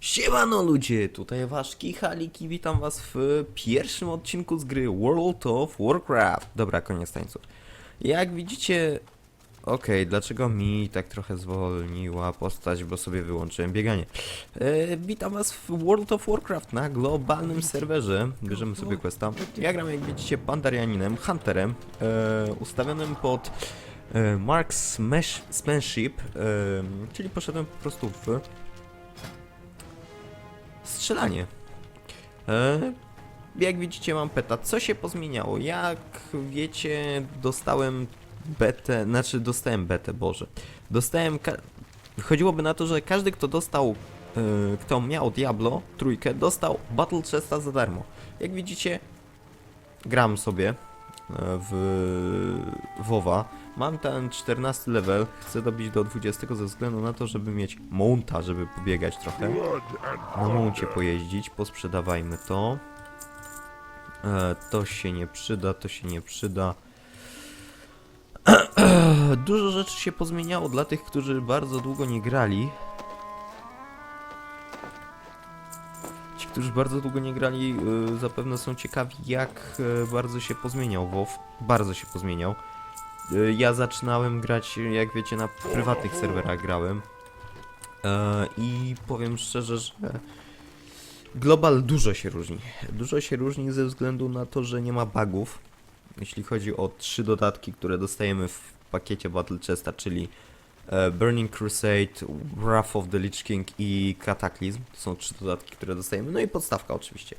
Siemano ludzie, tutaj wasz Kichalik i witam was w pierwszym odcinku z gry World of Warcraft. Dobra, koniec tańców. Jak widzicie... Okej, dlaczego mi tak trochę zwolniła postać, bo sobie wyłączyłem bieganie. E, witam was w World of Warcraft na globalnym serwerze. Bierzemy sobie questa. Ja gram jak widzicie Pandarianinem, Hunterem, e, ustawionym pod e, Mark Smash, Smanship, e, czyli poszedłem po prostu w strzelanie. E, jak widzicie mam peta. Co się pozmieniało? Jak wiecie dostałem betę, znaczy dostałem betę, Boże. Dostałem, chodziłoby na to, że każdy kto dostał, e, kto miał Diablo trójkę, dostał Battle Chesta za darmo. Jak widzicie gram sobie w WoWa. Mam ten 14 level, chcę dobić do 20 ze względu na to, żeby mieć mounta, żeby pobiegać trochę. Na mouncie pojeździć, posprzedawajmy to. E, to się nie przyda, to się nie przyda. Dużo rzeczy się pozmieniało dla tych, którzy bardzo długo nie grali. Którzy bardzo długo nie grali, y, zapewne są ciekawi, jak y, bardzo się pozmieniał WoW. Bardzo się pozmieniał. Y, ja zaczynałem grać, jak wiecie, na prywatnych serwerach grałem. E, I powiem szczerze, że Global dużo się różni. Dużo się różni ze względu na to, że nie ma bugów. Jeśli chodzi o trzy dodatki, które dostajemy w pakiecie Battle Chesta, czyli e, Burning Crusade, Wrath of the Lich King i Cataclysm. To są trzy dodatki, które dostajemy. No i podstawka oczywiście.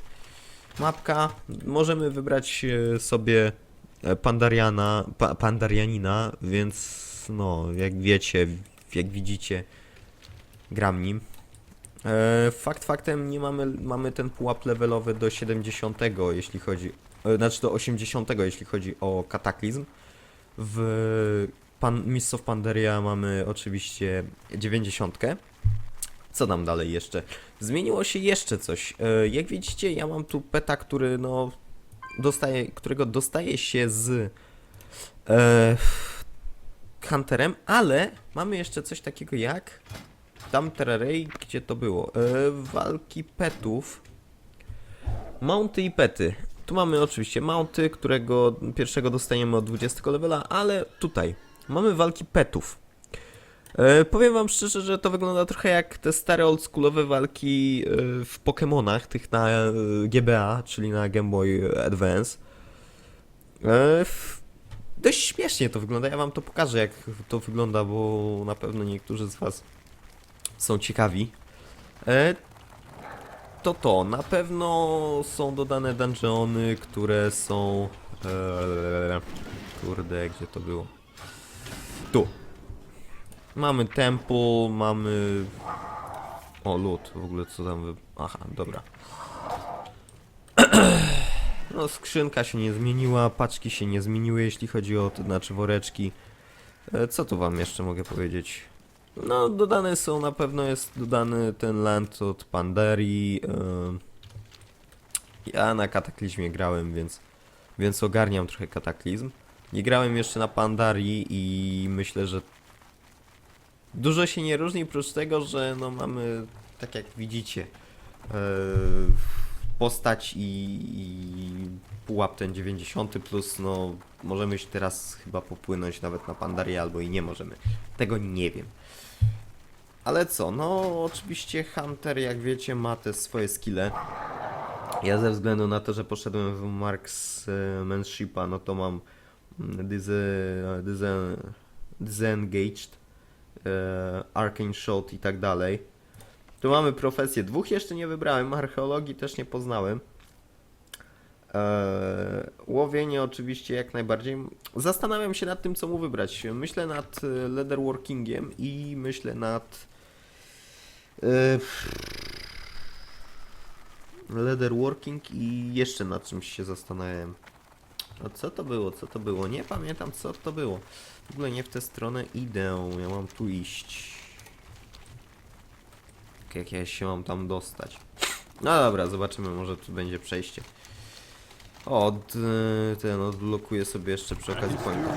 Mapka. Możemy wybrać e, sobie e, Pandariana, pa, Pandarianina, więc no, jak wiecie, jak widzicie, gram nim. E, fakt faktem nie mamy, mamy ten pułap levelowy do 70, jeśli chodzi, e, znaczy do 80, jeśli chodzi o kataklizm. W Pan, Mists of Pandaria mamy oczywiście 90. Co tam dalej jeszcze? Zmieniło się jeszcze coś. E, jak widzicie, ja mam tu peta, który no dostaje, którego dostaje się z e, Hunterem, ale mamy jeszcze coś takiego jak tam gdzie to było? E, walki petów. Mounty i pety. Tu mamy oczywiście mounty, którego pierwszego dostaniemy od 20 levela, ale tutaj mamy walki petów. E, powiem wam szczerze, że to wygląda trochę jak te stare oldschoolowe walki e, w Pokémonach, tych na e, GBA, czyli na Game Boy Advance. Dość śmiesznie to wygląda, ja wam to pokażę jak to wygląda, bo na pewno niektórzy z was są ciekawi. To to, na pewno są dodane dungeony, które są... Kurde, gdzie to było? Tu. Mamy temple, mamy... O, lód, w ogóle co tam wy... Aha, dobra. No, skrzynka się nie zmieniła, paczki się nie zmieniły, jeśli chodzi o, to znaczy woreczki. E, co tu wam jeszcze mogę powiedzieć? No, dodane są, na pewno jest dodany ten land od Pandarii. em. Ja na Kataklizmie grałem, więc, więc ogarniam trochę Kataklizm. Nie grałem jeszcze na Pandarii i myślę, że dużo się nie różni, oprócz tego, że no mamy, tak jak widzicie, e, postać i, i pułap ten 90 plus, no możemy się teraz chyba popłynąć nawet na Pandarię albo i nie możemy. Tego nie wiem. Ale co, no oczywiście Hunter, jak wiecie, ma te swoje skille. Ja ze względu na to, że poszedłem w Marksmanshipa, no to mam Disengaged, e, Arcane Shot i tak dalej. Tu mamy profesję. Dwóch jeszcze nie wybrałem, archeologii też nie poznałem. Eee, łowienie oczywiście jak najbardziej. Zastanawiam się nad tym, co mu wybrać. Myślę nad e, leatherworkingiem i myślę nad e, leatherworking i jeszcze nad czymś się zastanawiałem. A co to było? Co to było? Nie pamiętam co to było. W ogóle nie w tę stronę idę. Ja mam tu iść. Jak ja się mam tam dostać. No dobra, zobaczymy, może tu będzie przejście. Od, y, ten odblokuję sobie jeszcze przy okazji pointa.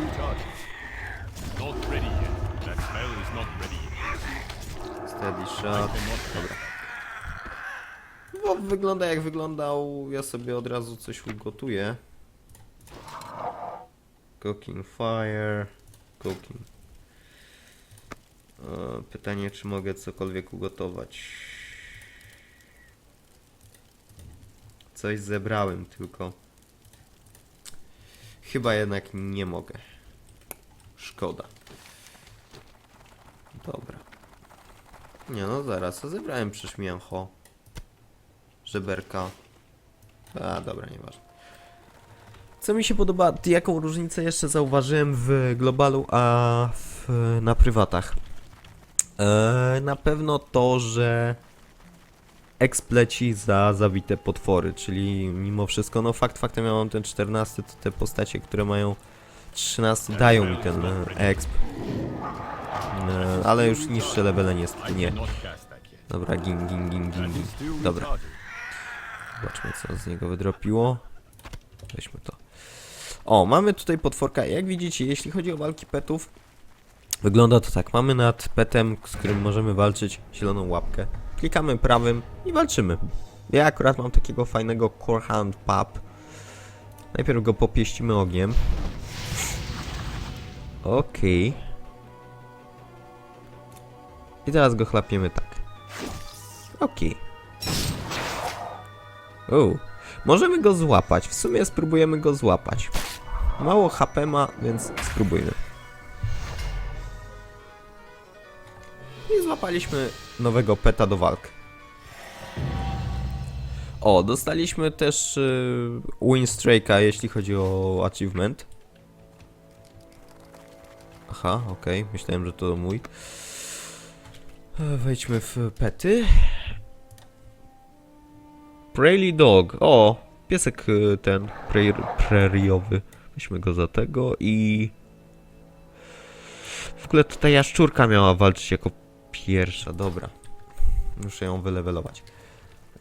Steady shot. Dobra. bo wygląda jak wyglądał. Ja sobie od razu coś ugotuję. Cooking fire. Cooking. E, Pytanie, czy mogę cokolwiek ugotować. Coś zebrałem tylko. Chyba jednak nie mogę. Szkoda. Dobra. Nie no, zaraz, a zebrałem przecież mięcho. Żeberka. A, dobra, nieważne. Co mi się podoba, jaką różnicę jeszcze zauważyłem w globalu, a w, na prywatach? E, na pewno to, że ekspleci za zabite potwory, czyli mimo wszystko, no fakt faktem ja mam ten 14, to te postacie, które mają 13 dają mi ten e, exp. E, ale już niższe levele niestety nie. Dobra, gin, gin, gin, gin, gin. Still Dobra, zobaczmy co z niego wydropiło. Weźmy to. O, mamy tutaj potworka. Jak widzicie, jeśli chodzi o walki petów, wygląda to tak. Mamy nad petem, z którym możemy walczyć, zieloną łapkę. Klikamy prawym i walczymy. Ja akurat mam takiego fajnego Core Hand Pub. Najpierw go popieścimy ogniem. Okej. I teraz go chlapiemy tak. Okej. O, możemy go złapać. W sumie spróbujemy go złapać. Mało HP ma, więc spróbujmy. I złapaliśmy nowego peta do walk. O, dostaliśmy też y, win streaka, jeśli chodzi o achievement. Aha, okej, myślałem, że to mój. E, Wejdźmy w pety. Prairie Dog. O, piesek y, ten prair, preriowy. Weźmy go za tego i... W ogóle tutaj jaszczurka miała walczyć jako pierwsza, dobra. Muszę ją wylewelować.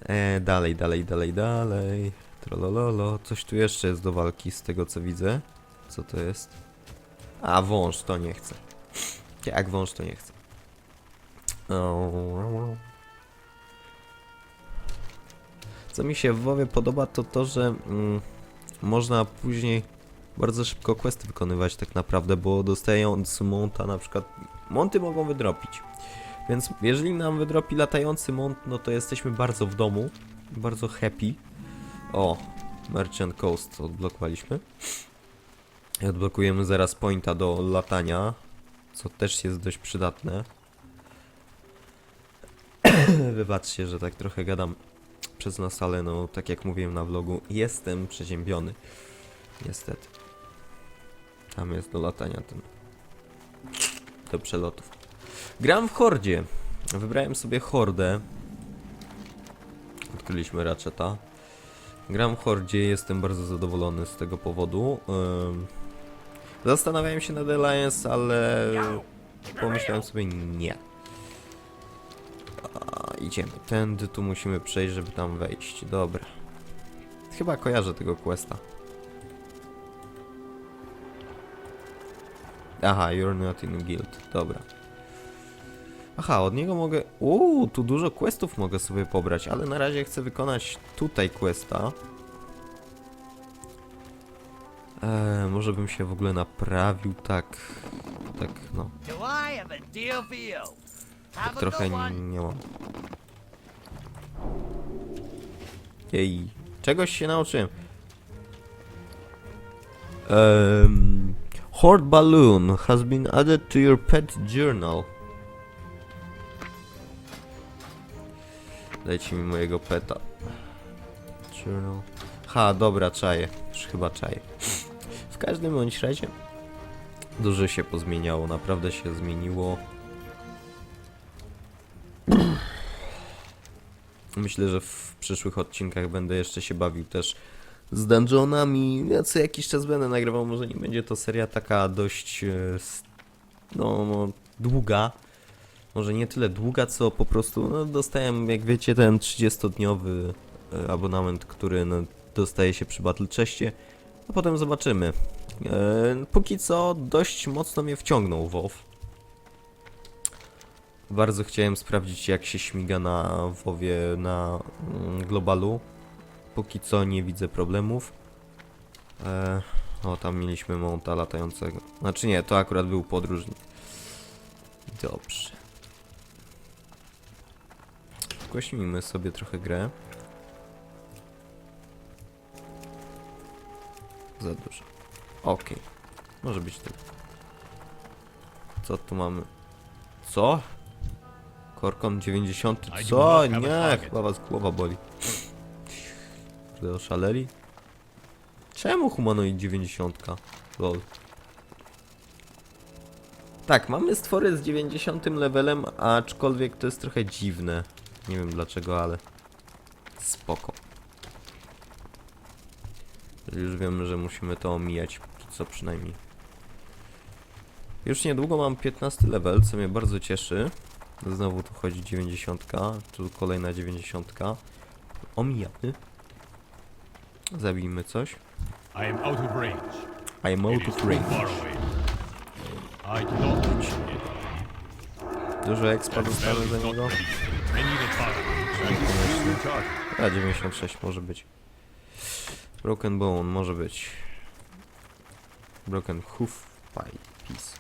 E, dalej, dalej, dalej, dalej. Trolololo. Coś tu jeszcze jest do walki z tego co widzę. Co to jest? A, wąż, to nie chcę. Jak wąż, to nie chcę. Co mi się w WoWie podoba, to to, że mm, można później bardzo szybko questy wykonywać tak naprawdę, bo dostając monta na przykład, monty mogą wydropić. Więc jeżeli nam wydropi latający mont, no to jesteśmy bardzo w domu, bardzo happy. O, Merchant Coast odblokowaliśmy. I odblokujemy zaraz pointa do latania, co też jest dość przydatne. Wybaczcie, że tak trochę gadam przez nas, ale no, tak jak mówiłem na vlogu, jestem przeziębiony. Niestety. Tam jest do latania ten. Do przelotów. Gram w Hordzie. Wybrałem sobie Hordę. Odkryliśmy Ratcheta. Gram w Hordzie, jestem bardzo zadowolony z tego powodu. Zastanawiałem się nad Alliance, ale pomyślałem sobie nie. A, idziemy. Tędy tu musimy przejść, żeby tam wejść. Dobra. Chyba kojarzę tego questa. Aha, you're not in guild. Dobra. Aha, od niego mogę... Uuu, tu dużo questów mogę sobie pobrać, ale na razie chcę wykonać tutaj questa. Eee, może bym się w ogóle naprawił tak... Tak, no. Tak trochę nie mam. Jej, czegoś się nauczyłem. Um, Horde balloon has been added to your pet journal. Dajcie mi mojego peta. Journal. Ha, dobra, czaję. Już chyba czaję. W każdym bądź razie dużo się pozmieniało, naprawdę się zmieniło. Myślę, że w przyszłych odcinkach będę jeszcze się bawił też z dungeonami. Ja co jakiś czas będę nagrywał, może nie będzie to seria taka dość e, no, no długa. Może nie tyle długa, co po prostu no, dostałem, jak wiecie, ten 30-dniowy e, abonament, który no, dostaje się przy Battle Chestie. A potem zobaczymy. E, póki co dość mocno mnie wciągnął WoW. Bardzo chciałem sprawdzić jak się śmiga na WoWie na mm, globalu. Póki co nie widzę problemów. E, o, tam mieliśmy monta latającego. Znaczy nie, to akurat był podróżnik. Dobrze. Głośnijmy sobie trochę grę. Za dużo. Okej. Może być tak. Co tu mamy? Co? Korkon 90. I do Co? Nie, chyba was głowa boli. Kurde, oszaleli? Czemu humanoid 90? Lol. Tak, mamy stwory z 90 levelem, aczkolwiek to jest trochę dziwne. Nie wiem dlaczego, ale spoko. Już wiemy, że musimy to omijać, co przynajmniej. Już niedługo mam 15 level, co mnie bardzo cieszy. Znowu tu chodzi 90, tu kolejna 90. Omijamy. Zabijmy coś. I am out of range. I am out of range. I cannot reach. Dużo expa dostanę za niego. A 96 może być. Broken Bone może być. Broken Hoof Pie Piece.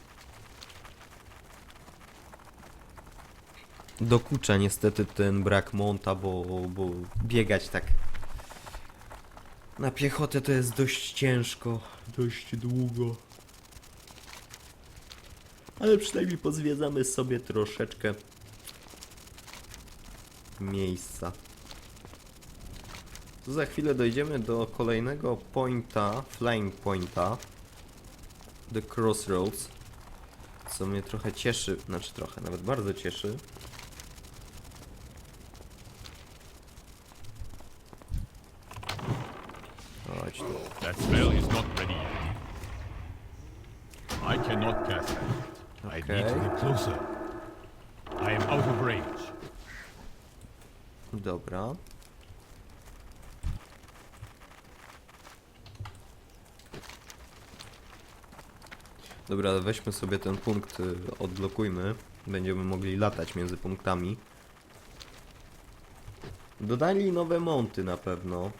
Dokucza niestety ten brak monta, bo, bo biegać tak na piechotę to jest dość ciężko, dość długo. Ale przynajmniej pozwiedzamy sobie troszeczkę miejsca. Za chwilę dojdziemy do kolejnego pointa, flying pointa. The Crossroads. Co mnie trochę cieszy, znaczy trochę, nawet bardzo cieszy. Chodź tu. That spell is not ready yet. I cannot cast it. I need to Okay. get closer. I am out of range. Dobra. Dobra, weźmy sobie ten punkt, y, odblokujmy. Będziemy mogli latać między punktami. Dodali nowe monty na pewno.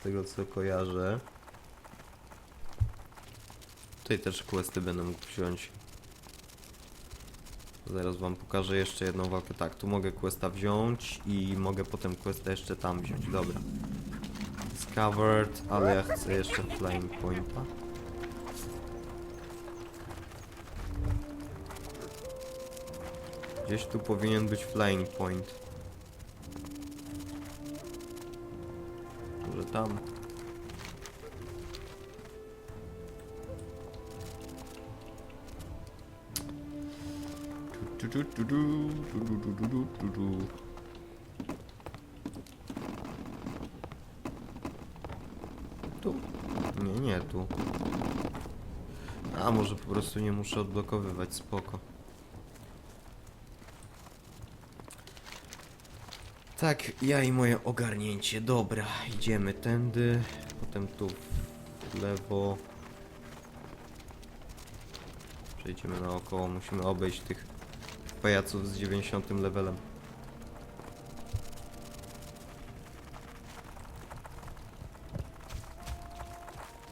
Z tego co kojarzę. Tutaj też questy będę mógł wziąć. Zaraz wam pokażę jeszcze jedną walkę. Tak, tu mogę questa wziąć i mogę potem questa jeszcze tam wziąć. Dobra. Discovered, ale ja chcę jeszcze flying pointa. Gdzieś tu powinien być flying point. Tam. Tu? Nie, nie tu. A może po prostu nie muszę odblokowywać, spoko. Tak, ja i moje ogarnięcie. Dobra, idziemy tędy, potem tu w lewo. Przejdziemy naokoło, musimy obejść tych pajaców z 90 levelem.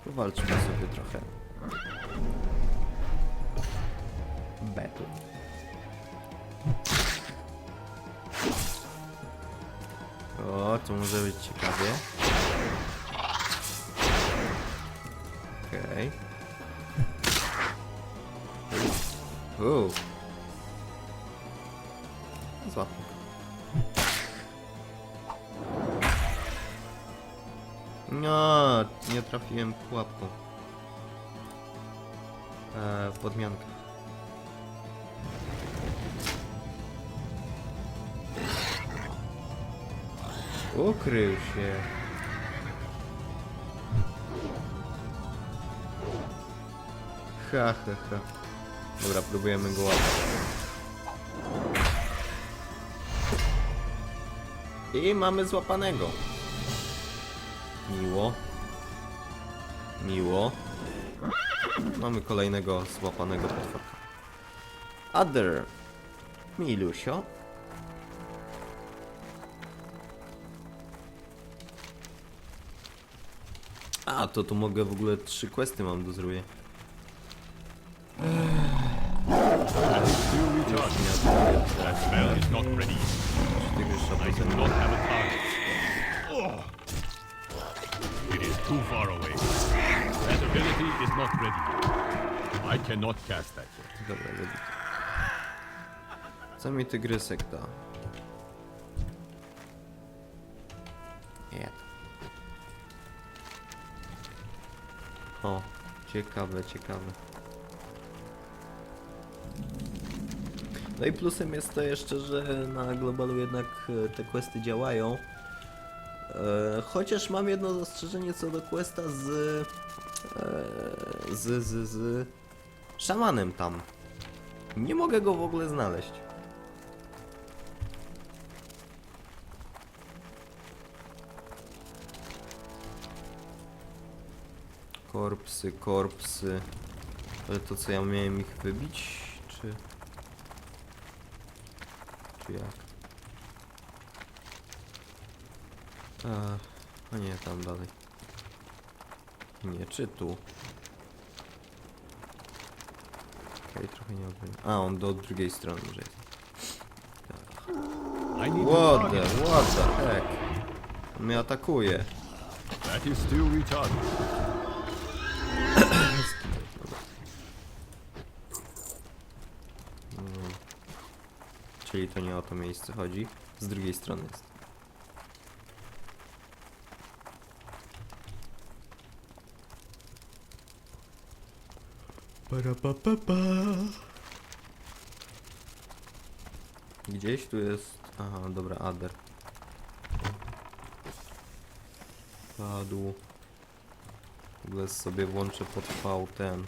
Powalczmy sobie trochę. Battle. O, to może być ciekawie. Okej. Uuu. Złapmy. No, nie trafiłem pułapką. Eee, podmianka. Ukrył się. Ha, ha, ha. Dobra, próbujemy go łapać. I mamy złapanego. Miło. Miło. Mamy kolejnego złapanego potworka. Other. Milusio. A, to tu mogę w ogóle trzy questy mam do zrobienia. That spell is not ready. I do not have a target. It is too far away. That ability is not ready. I cannot cast that yet. Dobra. Co mi tygrysek da? Nie. O, ciekawe, ciekawe. No i plusem jest to jeszcze, że na globalu jednak e, te questy działają. E, chociaż mam jedno zastrzeżenie co do questa z, e, z, z, z szamanem tam. Nie mogę go w ogóle znaleźć. Korpsy, korpsy. Ale to co ja miałem ich wybić? Czy. Czy jak? A, a nie, tam dalej. Nie, czy tu? Okej, trochę nie odbyłem. A, on do drugiej strony może jest. What the, target. what the heck? On mnie atakuje. That is still recharging. Mm. Czyli to nie o to miejsce chodzi. Z drugiej strony jest. Parapapapa. Gdzieś tu jest... Aha, dobra, Ader. Padł. W ogóle sobie włączę pod V ten.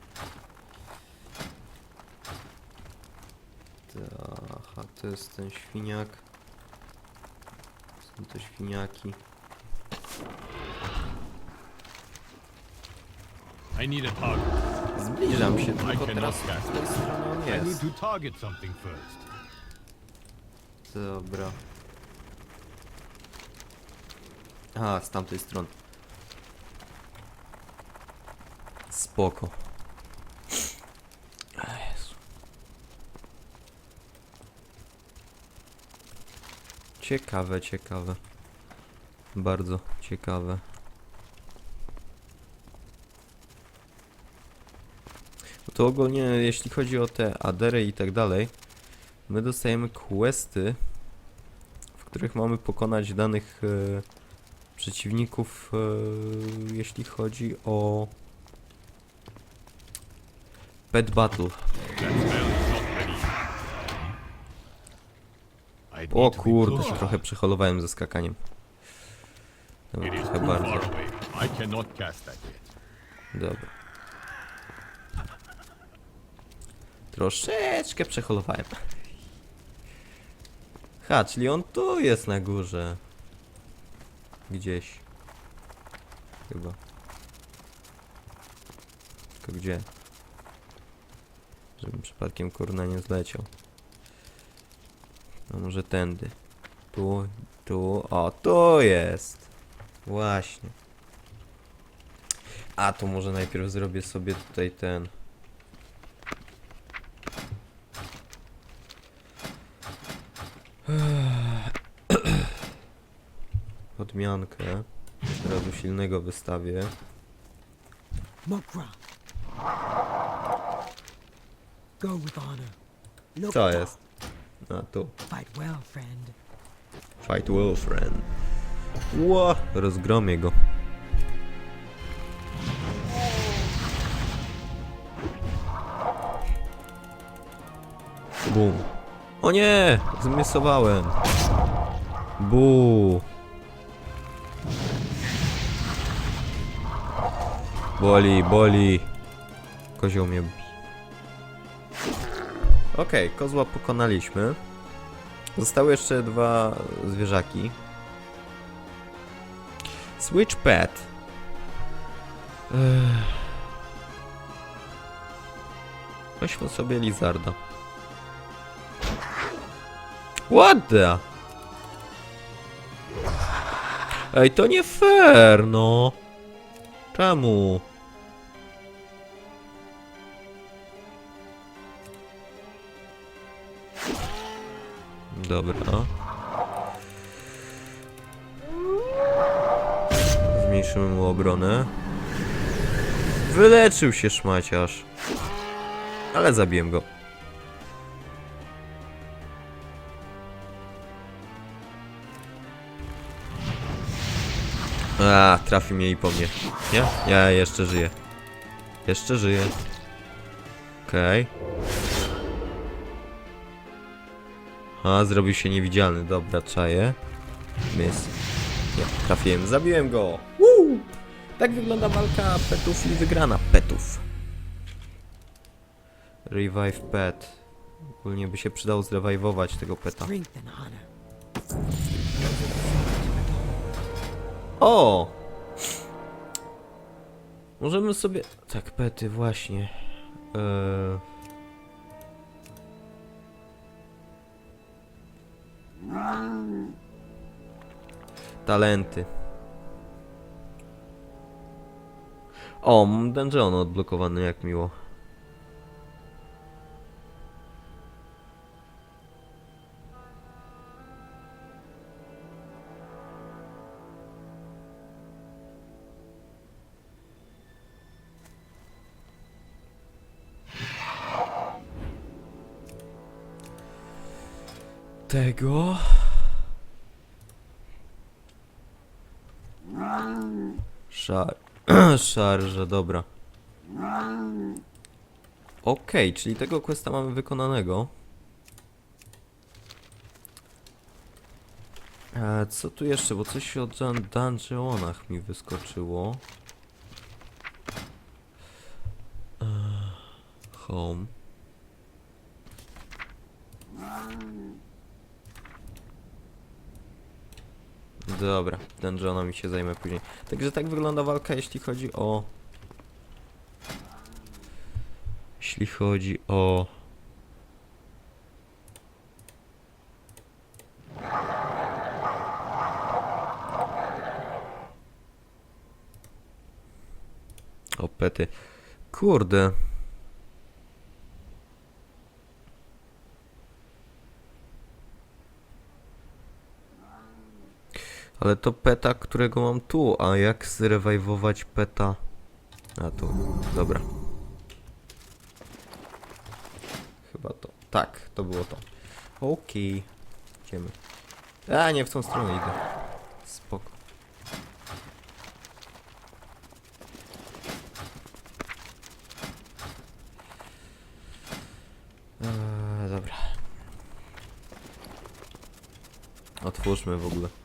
Ta, Aha, to jest ten świniak. Są te świniaki. I need a target. Zbliżam się, tylko teraz cast. z tej strony on I need jest. to target something first. Dobra. A, z tamtej strony. Spoko. Ciekawe, ciekawe. Bardzo ciekawe. To ogólnie, jeśli chodzi o te adery i tak dalej, my dostajemy questy, w których mamy pokonać danych e, przeciwników, e, jeśli chodzi o Pet Battle. That spell is not ready. I need O kurde, się trochę przeholowałem ze skakaniem. Dobra, trochę bardzo. Dobra. Troszeczkę przeholowałem. Ha, czyli on tu jest na górze. Gdzieś. Chyba. Tylko gdzie? Żebym przypadkiem kurna nie zleciał. No może tędy. Tu, tu, o, tu jest. Właśnie. A, to może najpierw zrobię sobie tutaj ten. Podmiankę. Od razu silnego wystawię. Mokra. Go with honor. Co jest? A tu. fight well, friend. Fight well, friend. Ło! Rozgromię go. Bum. O nie! Zmisowałem. Bu. Boli, boli. Kozioł mnie Okej, kozła pokonaliśmy. Zostały jeszcze dwa zwierzaki. Switch pet. Weźmy sobie lizarda. What the? Ej, to nie fair, no. Czemu? Dobra. Zmniejszymy mu obronę. Wyleczył się szmaciarz. Ale zabiłem go. A, trafi mnie i po mnie. Nie? Ja jeszcze żyję. Jeszcze żyję. Okej. A, zrobił się niewidzialny. Dobra, czaję. Miss. Nie, trafiłem. Zabiłem go. Woo! Tak wygląda walka petów i wygrana petów. Revive pet. Ogólnie by się przydało zrewajwować tego peta. O! Możemy sobie... Tak, pety, właśnie. Eee... Talenty. O, dungeon odblokowany, jak miło. Tego... Szar... Szarże, dobra. Okej, czyli tego questa mamy wykonanego. E, co tu jeszcze? Bo coś o dun dungeonach mi wyskoczyło. E, home. Dobra, dungeonami się zajmę później. Także tak wygląda walka, jeśli chodzi o... Jeśli chodzi o... O pety. Kurde. Ale to peta, którego mam tu, a jak zrewajwować peta? A tu, dobra. Chyba to. Tak, to było to. Okej. Idziemy. A, nie w tą stronę idę. Spoko. Eee, dobra. Otwórzmy w ogóle.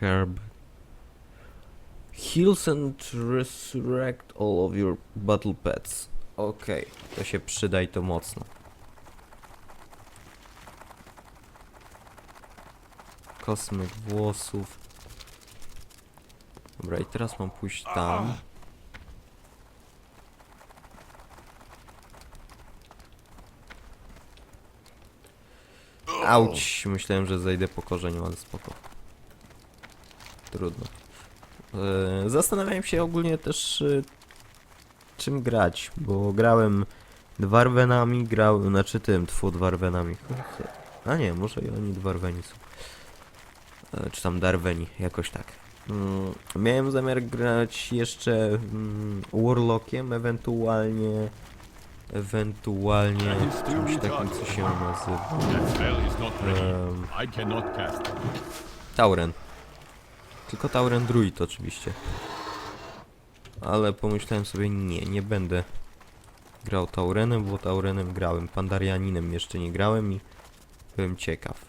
Herb. Heals and resurrect all of your battle pets. Okej, to się przyda i to mocno. Kosmyk włosów. Dobra, i teraz mam pójść tam. Auć, myślałem, że zejdę po korzeniu, ale spoko. Trudno. E, Zastanawiałem się ogólnie też e, czym grać, bo grałem dwarwenami, grałem, znaczy tym, tfu, dwarwenami. A nie, może i oni dwarweni są. E, Czy tam darweni, jakoś tak. Mm, Miałem zamiar grać jeszcze mm, Warlockiem, ewentualnie ewentualnie czymś takim, co się nazywa it. Tauren. Tylko Tauren Druid oczywiście. Ale pomyślałem sobie, nie, nie będę grał Taurenem, bo Taurenem grałem. Pandarianinem jeszcze nie grałem i byłem ciekaw.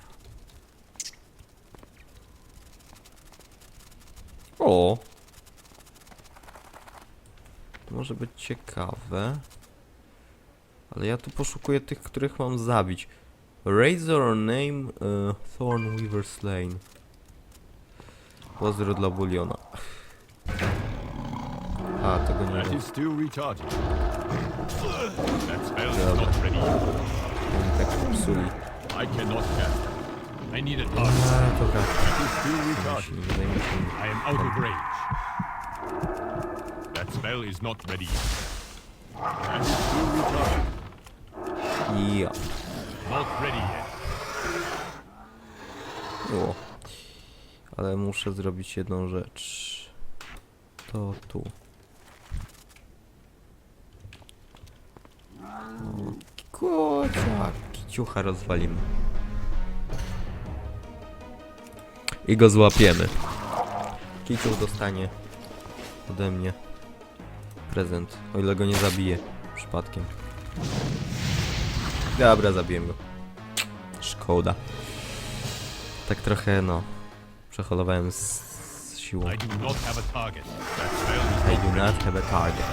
O! Może być ciekawe. Ale ja tu poszukuję tych, których mam zabić. Razor name uh, Thornweaver Slain. Pozdro dla buliona. A, tego nie wiem. Dobra. Oni tak popsuli. I cannot cast. I need a target. A, dobra. Recharging. Nie zajmę się. I am out of range. That spell is not ready. That is still recharging. Ja. Not ready yet. O. Ale muszę zrobić jedną rzecz. To tu. O, Kociak. Kiciucha rozwalimy. I go złapiemy. Kiciuch dostanie ode mnie prezent, o ile go nie zabije przypadkiem. Dobra, zabiję go. Szkoda. Tak trochę, no, przeholowałem z, z siłą. I do not have a target. That spell is I do not have a target.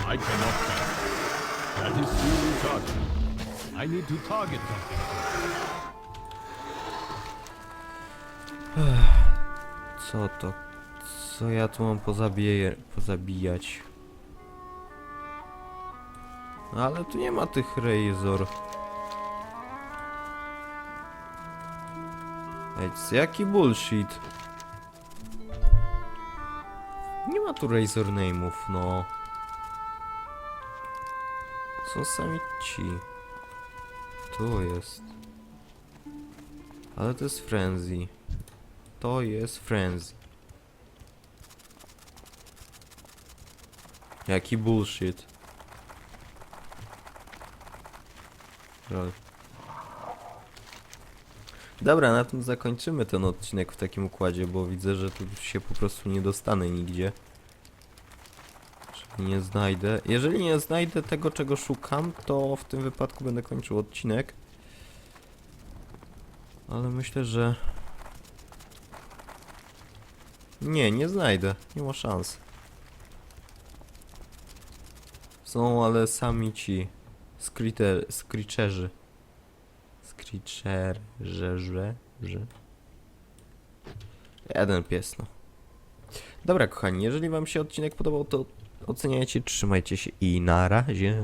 I cannot cast. That is still recharging. I need to target something. Co to? Co ja tu mam pozabije, pozabijać? No ale tu nie ma tych razor. Ej, jaki bullshit? Nie ma tu razor name'ów, no. Są sami ci. Tu jest. Ale to jest frenzy. To jest frenzy. Jaki bullshit. Lol. Dobra, na tym zakończymy ten odcinek w takim układzie, bo widzę, że tu się po prostu nie dostanę nigdzie. Czyli nie znajdę. Jeżeli nie znajdę tego, czego szukam, to w tym wypadku będę kończył odcinek. Ale myślę, że... Nie, nie znajdę. Nie ma szans. Są, ale sami ci screeter, screecherzy. Screecherze, że, że. Jeden pies, no. Dobra, kochani, jeżeli wam się odcinek podobał, to oceniajcie, trzymajcie się i na razie.